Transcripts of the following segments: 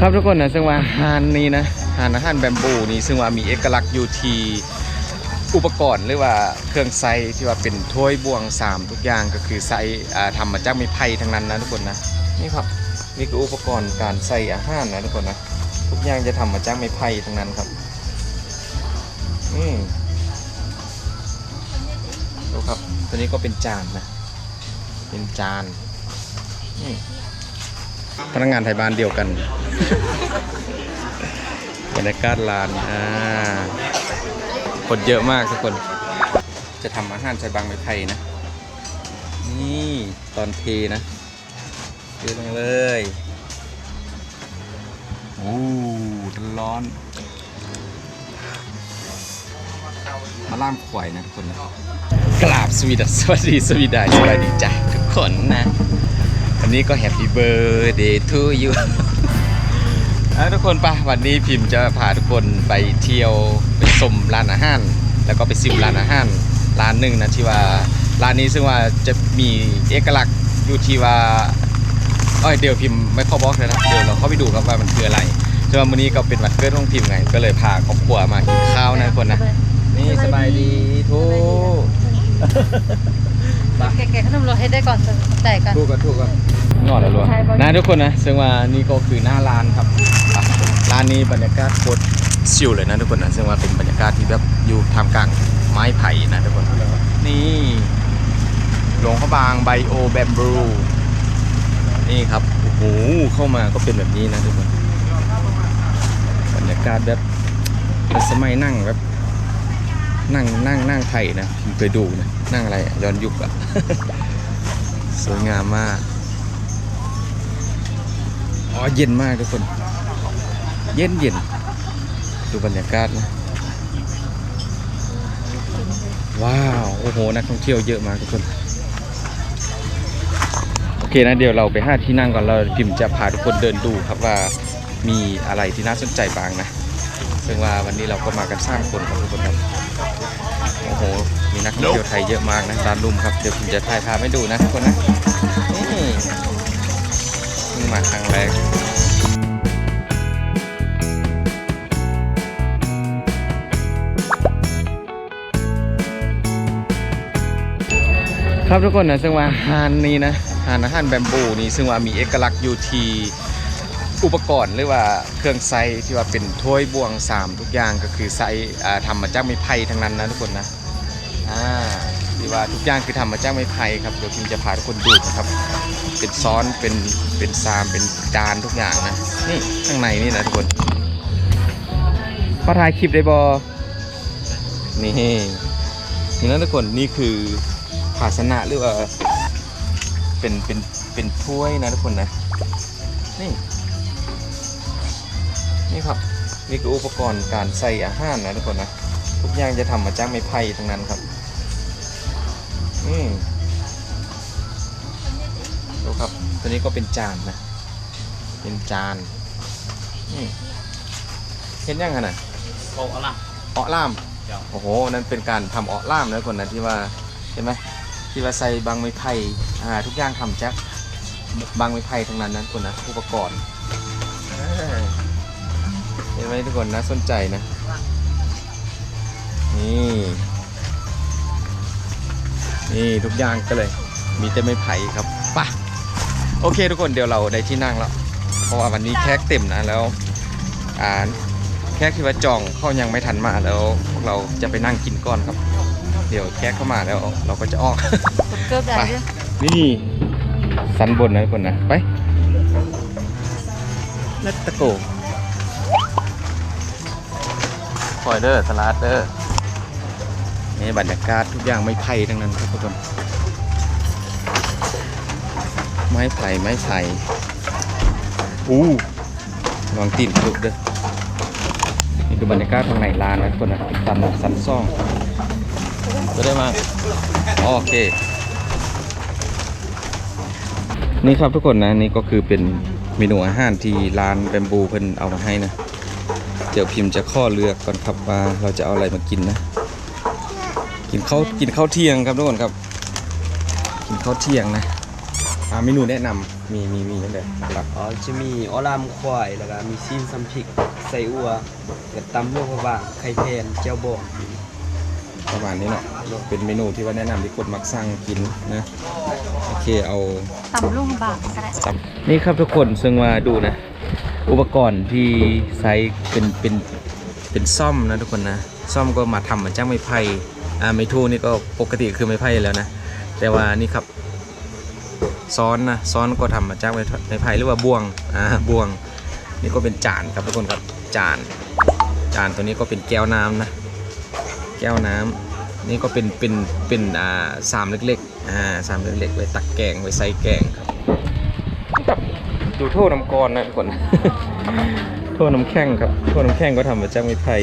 ครับทุกคนนะซึ่งว่าฮานนี้นะฮานอาหารแบมบูนี่ซึ่งว่ามีเอกลักษณ์อยู่ที่อุปกรณ์หรือว่าเครื่องไซที่ว่าเป็นถ้วยบวงสามทุกอย่างก็คือไซอ่าทำมาจากไม้ไผ่ทั้งนั้นนะทุกคนนะนี่ครับนี่คืออุปกรณ์การใส่อาหารนะทุกคนนะทุกอย่างจะทำมาจากไม้ไผ่ทั้งนั้นครับนี่ดูครับตัวนี้ก็เป็นจานนะเป็นจานนี่ พนักงานไทยบ้านเดียวกันบรรยากาศร้านอ่าคนเยอะมากทุกคน จะทำอาหารใช้บางไม้ไผ่นะ นี่ตอนเทนะเทลงเลยโอ้ร้อนมาล่ามควายนะทุกคนนะกราบสวีดัสสวัสดีสวีดายสวัสดีจ้ะทุกคนนะันนี้ก็แฮปปี้เบ t ร์ a เดย์ทูยูทุกคนปะวันนี้พิมพ์จะพาทุกคนไปเที่ยวไปชมร้านอาหาร แล้วก็ไปซิมร้านอาหารร้านหนึ่งนะที่ว่าร้านนี้ซึ่งว่าจะมีเอกลักษณ์อยู่ที่ว่าเอ้ยเดี๋ยวพิมพ์ไม่ข้าบล็อกเลยนะเดี๋ยวเราเข้าไปดูครับว่ามันคืออะไรคือว่าวันนี้ก็เป็นวันเกิดของพิมพ์ไงก็เลยพาครอบครัวมากินข้าวนะทุกคนนะนี่สบายดีทุก แกะๆขนมโรให้ได้ก่อนจ่ายกันถูกกันถูกกันงอดแล้วล้วนใช่ปะนะทุกคนนะซึ่งว่านี่ก็คือหน้าร้านครับอะร้านนี้บรรยากาศโคตรชิลเลยนะทุกคนนะซึ่งว่าเป็นบรรยากาศที่แบบอยู่ท่ามกลางไม้ไผ่นะทุกคนนี่หลวงพระบางไบโอแบมบูนี่ครับโอ้โหเข้ามาก็เป็นแบบนี้นะทุกคนบรรยากาศแบบเป็นสมัยนั่งแบบ นั่งนั่งนั่งไผ่นะผมเคยดูนะนั่งอะไรย้อนยุคอะสวยงามมากอ๋อเย็นมากทุกคน เย็นเย็นดูบรรยากาศนะว้าวโอ้โหนักท่องเที่ยวเยอะมากทุกคนโอเคนะเดี๋ยวเราไปห้าที่นั่งก่อนเราพิมจะพาทุกคนเดินดูครับว่ามีอะไรที่น่าสนใจบ้างนะซึ่งว่าวันนี้เราก็มากันสร้างคนครับทุกคนครับ โอ้โห มีนักท่องเที่ยวไทยเยอะมากนะร้านลุมครับ เดี๋ยวผมจะถ่ายภาพให้ดูนะทุกคนนะ นี่เพิ่งมาครั้งแรกครับทุกคนนะซึ่งว่าฮานนี้นะฮานอาหารแบมบูนี่ซึ่งว่ามีเอกลักษณ์อยู่ที่อุปกรณ์หรือว่าเครื่องไซที่ว่าเป็นถ้วยบวงสามทุกอย่างก็คือไซอ่าทำมาจากไม้ไผ่ทั้งนั้นนะทุกคนนะ อ่าที่ว่าทุกอย่างคือทำมาจากไม้ไผ่ครับเดี๋ยวพิมจะพาทุกคนดูนะครับ เป็นซ้อนเป็นเป็นซามเป็นจานทุกอย่างนะนี่ข้างในนี่นะทุกคนพอถ่ายคลิปได้บอนี่นี่นะทุกคนนี่คือภาชนะหรือว่าเป็นเป็นเป็นถ้วยนะทุกคนนะนี่นี่ครับนี่คืออุปกรณ์การใส่อาหารนะทุกคนนะทุกอย่างจะทำมาจากไม้ไผ่ทั้งนั้นครับ อืมดูครับ ตัวนี้ก็เป็นจานนะ เป็นจานนี่เห็นยังไงน่ะโอ้เอาล่ะ เออล่าม เดี๋ยว โอ้โห นั่นเป็นการทำเออล่ามนะคนนะที่ว่าเห็นไหมที่ว่าใส่บางไม้ไผ่อ่าทุกอย่างทำจากบางไม้ไผ่ทั้งนั้นนะคนนะอุปกรณ์เออเห็นไหมทุกคนนะสนใจนะ นี่ นี่ทุกอย่างก็เลย มีแต่ไม้ไผ่ครับไป่ะโอเคทุกคนเดี๋ยวเราได้ที่นั่งแล้ว เพราะว่าวันนี้แขกเต็มนะแล้วอ่าแขกที่ว่าจองเขายังไม่ทันมาแล้วพวกเราจะไปนั่งกินก่อนครับ เดี๋ยวแขกเข้ามาแล้วเราก็จะออกเกิบได้ด้วยนี่สันบนนะทุกคนนะไปนัตตะโกคอยเดอร์สลัดเดอร์ นี่บรรยากาศทุกอย่างไม้ไผ่ทั้งนั้นครับทุกคน ไม้ไผ่ไม้ไผ่อู้ลองตีนลุกเด้อนี่คือบรรยากาศข้างในร้านนะทุกคนนะสันสันซ่องจะได้มาโอเค นี่ครับทุกคนนะนี่ก็คือเป็นเมนูอาหารที่ร้านแบมบูเพิ่นเอามาให้นะเดี๋ยวพิมพ์จะข้อเลือกก่อนครับว่าเราจะเอาอะไรมากินนะ กินข้าวกินข้าวเที่ยงครับทุกคนครับ กินข้าวเที่ยงนะอ่าเมนูแนะนำมีมีมีนั่นแหละหลักอ๋อจะมีออลามควายแล้วก็มีซีนซัมพริกใส่อัวกับตำลูกกระบางไข่แทนเจ้าบองประมาณนี้เนาะเป็นเมนูที่ว่าแนะนำที่คนมักสั่งกินนะโอเคเอาต่ำลูกบางก็ได้นี่ครับทุกคนซึ่งว่าดูนะ อุปกรณ์ที่ใช้เป็นเป็นเป็นซ่อมนะทุกคนนะซ่อมก็มาทำมาจากไม้ไผ่ อ่าไม้ทูนี่ก็ปกติคือไม้ไผ่แล้วนะ แต่ว่านี่ครับซ้อนนะซ้อนก็ทำมาจากไม้ไม้ไผ่หรือว่าบ่วงอ่าบ่วง นี่ก็เป็นจานครับทุกคนครับจาน จานตัวนี้ก็เป็นแก้วน้ำนะ แก้วน้ำนี่ก็เป็นเป็นเป็นอ่าสามเล็กๆอ่าสามเล็กๆไว้ตักแกงไว้ใส่แกงครับดูโทษน้ำกรนะทุกคนโทษน้ำแข็งครับโทษน้ำแข็งก็ทำมาจากไม้ไผ่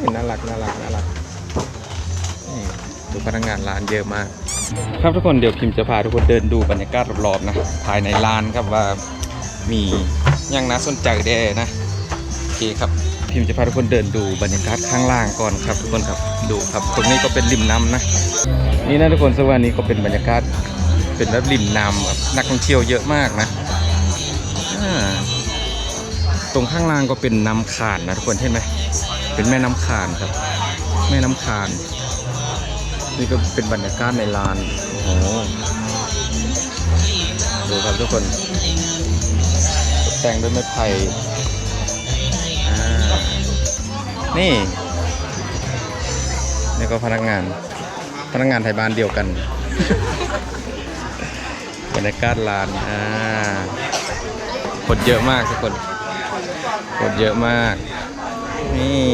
นี่น่ารักน่ารักน่ารัก ดูพนักงานร้านเยอะมาก ครับทุกคนเดี๋ยวพิมพ์จะพาทุกคนเดินดูบรรยากาศรอบๆนะภายในร้านครับว่ามียังน่าสนใจแด้นะโอเคครับพิมพ์จะพาทุกคนเดินดูบรรยากาศข้างล่างก่อนครับ ทุกคนครับดูครับ ตรงนี้ก็เป็นริมน้ำนะ นี่นะทุกคนสวัสดีก็เป็นบรรยากาศเป็นแบบริมน้ำครับนักท่องเที่ยวเยอะมากนะตรงข้างล่างก็เป็นน้ำขานนะทุกคนเห็นไหมเป็นแม่น้ำขานครับ แม่น้ำขาน นี่ก็เป็นบรรยากาศในลานโอ้โหดูครับทุกคนตกแต่งด้วยไม้ไผ่อ่านี่ นี่ก็พนักงาน พนักงานไทยบ้านเดียวกัน บรรยากาศลาน อ่า คนเยอะมากทุกคน คนเยอะมาก นี่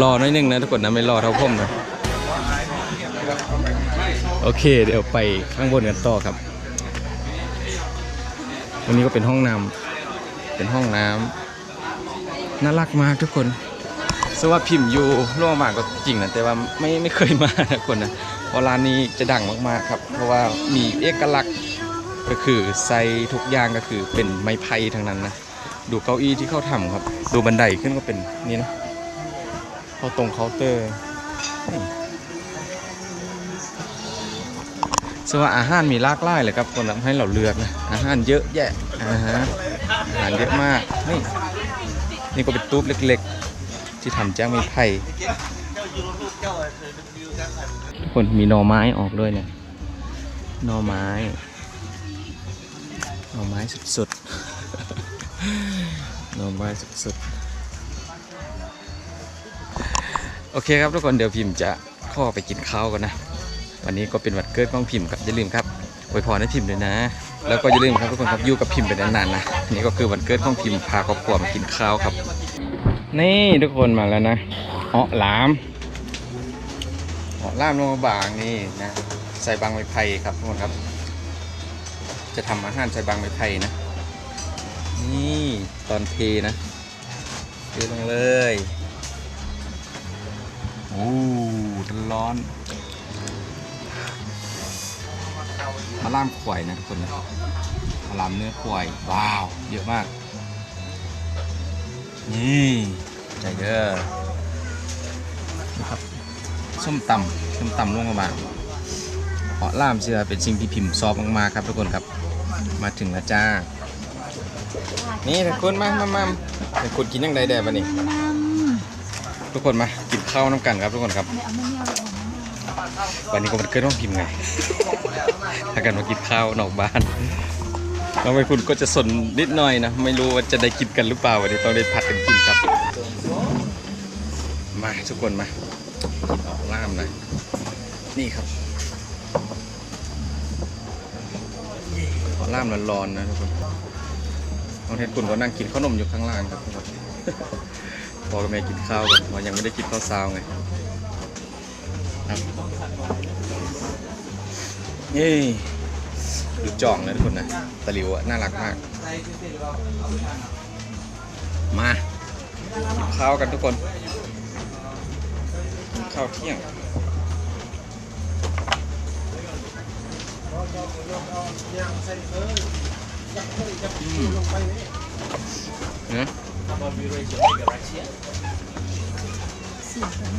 รอหน้อยหนึงนะทุกคนนะไม่รอเท่าผมนะโอเค เดี๋ยวไปข้างบนกันต่อครับวันนี้ก็เป็นห้องน้ำเป็นห้องน้ำน่ารักมากทุกคนสว่าพิมพ์อยู่ร่วงมากก็จริงนะแต่ว่าไม่ไม่เคยมานะทุกคนนะเพราะร้านนี้จะดังมากๆครับ เพราะว่ามีเอกลักษณ์ก็คือใส่ทุกอย่างก็คือเป็นไม้ไผ่ทั้งนั้นนะดูเก้าอี้ที่เขาทำครับ ดูบันไดขึ้นก็เป็นนี่นะ เข้าตรงเคาน์เตอร์สว่าอาหารมีลากหลายเลยครับคนทำให้เราเลือกนะอาหารเยอะแยะอ่าฮะอาหารเยอะมากนี่นี่ก็เป็นตู้เล็กๆ ที่ทำจากไม้ไผ่ทุกคนมีหน่อไม้ออกด้วยเนี่ยหน่อไม้หน่อไม้สุดๆหน่อไม้สุดๆ โอเคครับทุกคนเดี๋ยวพิมพ์จะข้อไปกินข้าวกันนะ วันนี้ก็เป็นวันเกิดของพิมพ์ครับอย่าลืมครับอวยพรให้พิมพ์ด้วยนะ แล้วก็อย่าลืมครับทุกคนครับอยู่กับพิมพ์ไปนานๆนะนี่ก็คือวันเกิดของพิมพ์พาครอบครัวมากินข้าวครับ นี่ทุกคนมาแล้วนะเหาะหลามเหาะลามลงมาบางนี่นะใส่บางไม้ไผ่ครับทุกคนครับ จะทำอาหารใส่บางไม้ไผ่นะนี่ตอนเทนะเทลงเลย โอ้ร้อนมาล่ามควายนะทุกคนนะมาล่ามเนื้อควายว้าว เยอะมาก นี่ใจเด้อนะครับส้มตำส้มตำลงมาเพราะล่ามเสือเป็นสิ่งที่พิมพ์ซอบมากๆครับทุกคนครับ มาถึงแล้วจ้า นี่ทุกคนมามามาทุกคนกินยังไงแด่บันนี้ ทุกคนมากินข้าวน้ำกันครับทุกคนครับวันนี้ก็มันเกิดต้องพิมพ์ไงถ้ากันมากินข้าวนอกบ้านน้องไปคุณก็จะสนนิดหน่อยนะ ไม่รู้ว่าจะได้กินกันหรือเปล่าวันนี้ต้องได้ผัดกันกินครับ มาทุกคนมากินออกล่ามหน่อยนี่ครับขอล่ามร้อนๆนะทุกคนน้องเทนคุณก็นั่งกินขนมอยู่ข้างล่างครับทุกคน พอกับแม่กินข้าวกันเพราะยังไม่ได้กินข้าวเช้าไงครับนี่ดูจ่องนะทุกคนนะตะหลิวอะน่ารักมาก มากินข้าวกันทุกคนข้าวเที่ยง อืมเนอะสี่คน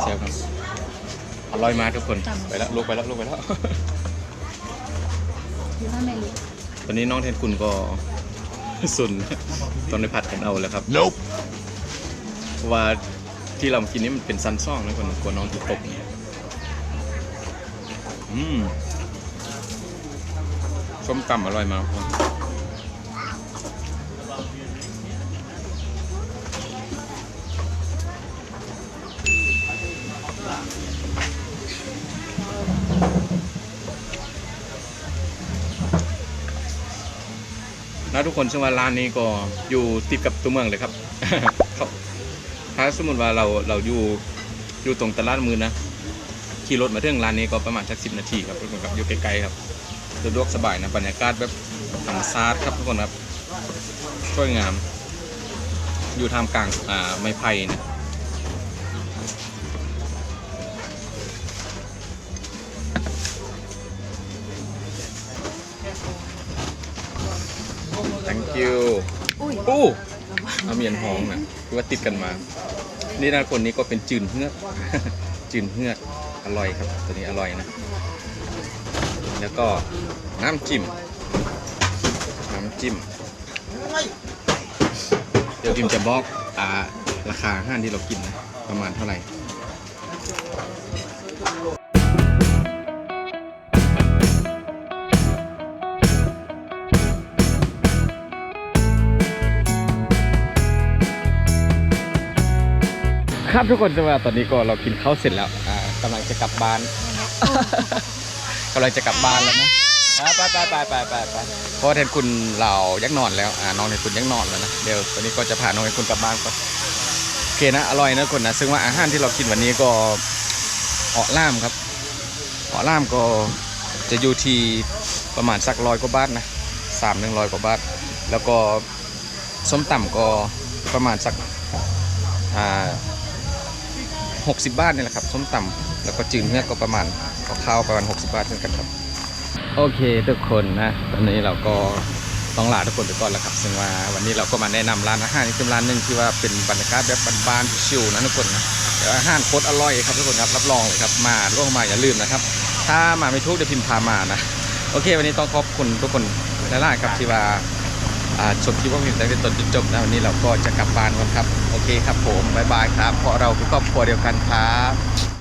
เชียวครับอร่อยมากทุกคน ไปแล้วลุกไปแล้วลุกไปแล้ว อยู่นั่นไม่รู้ตอนนี้น้องเทนคุณก็ สุนตอนในผัดกันเอาแล้วครับเพราะว่า ที่เรากินนี่มันเป็นซันซ่องนะคนกลัวน้องจะตกเนี่ยอืมส้มตำอร่อยมากครับนะทุกคนซึ่งว่าร้านนี้ก็อยู่ติดกับตัวเมืองเลยครับเขา สมมติว่าเราเราอยู่อยู่ตรงตลาดมือนะขี่รถมาถึงร้านนี้ก็ประมาณสักสินาทีครับทุกคนครับอยู่ใกล้ๆครับสะดวกสบายนะบรรยากาศแบบธรรมชาติครับทุกคนครับสวยงาม อยู่ท่ามกลางอ่าไม้ไผ่นะตังคิวอุ้ย อู้เอาเมียนห้องนะคือว่าติดกันมา นี่นะคนนี้ก็เป็นจืนเฮือก จืนเฮือก อร่อยครับ ตัวนี้อร่อยนะ แล้วก็น้ำจิ้ม น้ำจิ้ม เดี๋ยวพิมจะบอกอ่าราคาอาหารที่เรากินนะ ประมาณเท่าไหร่ ครับทุกคนจะว่าตอนนี้ก็เรากินข้าวเสร็จแล้วอ่ากำลังจะกลับบ้าน กำลังจะกลับบ้านแล้วนะอ่าไปไปไปไปไปไปเพราะว่าเทนคุณเรายักนอนแล้วอ่าน้องเทนคุณยักนอนแล้วนะเดี๋ยวตอนนี้ก็จะพาน้องเทนคุณกลับบ้านก่อนโอเคนะอร่อยนะคนนะซึ่งว่าอาหารที่เรากินวันนี้ก็เหาะล่ามครับเหาะล่ามก็จะอยู่ที่ประมาณสักร้อยกว่าบาทนะสามหนึ่งร้อยกว่าบาทแล้วก็ส้มตำก็ประมาณสักอ่า 60 บาทนี่แหละครับส้มตำแล้วก็จืดเนื้อก็ประมาณข้าวประมาณ 60 บาทเหมือนกันครับ โอเคทุกคนนะตอนนี้เราก็ต้องลาทุกคนไปก่อนแล้วครับซึ่งว่าวันนี้เราก็มาแนะนำร้านอาหารนี่คือร้านหนึ่งที่ว่าเป็นบรรยากาศแบบบ้านๆชิวๆนะทุกคนนะแต่อาหารโคตรอร่อยครับทุกคนครับรับรองเลยครับมาล่วงมาอย่าลืมนะครับ ถ้ามาไม่ทุกเดี๋ยวพิมพ์พามานะโอเค วันนี้ต้องขอบคุณทุกคนหลายๆครับที่ว่า จบที่ว่ามีแต่เป็นต้นจนจบนะวันนี้เราก็จะกลับบ้านกันครับ โอเคครับผมบายบายครับ เพราะเราคือครอบครัวเดียวกันครับ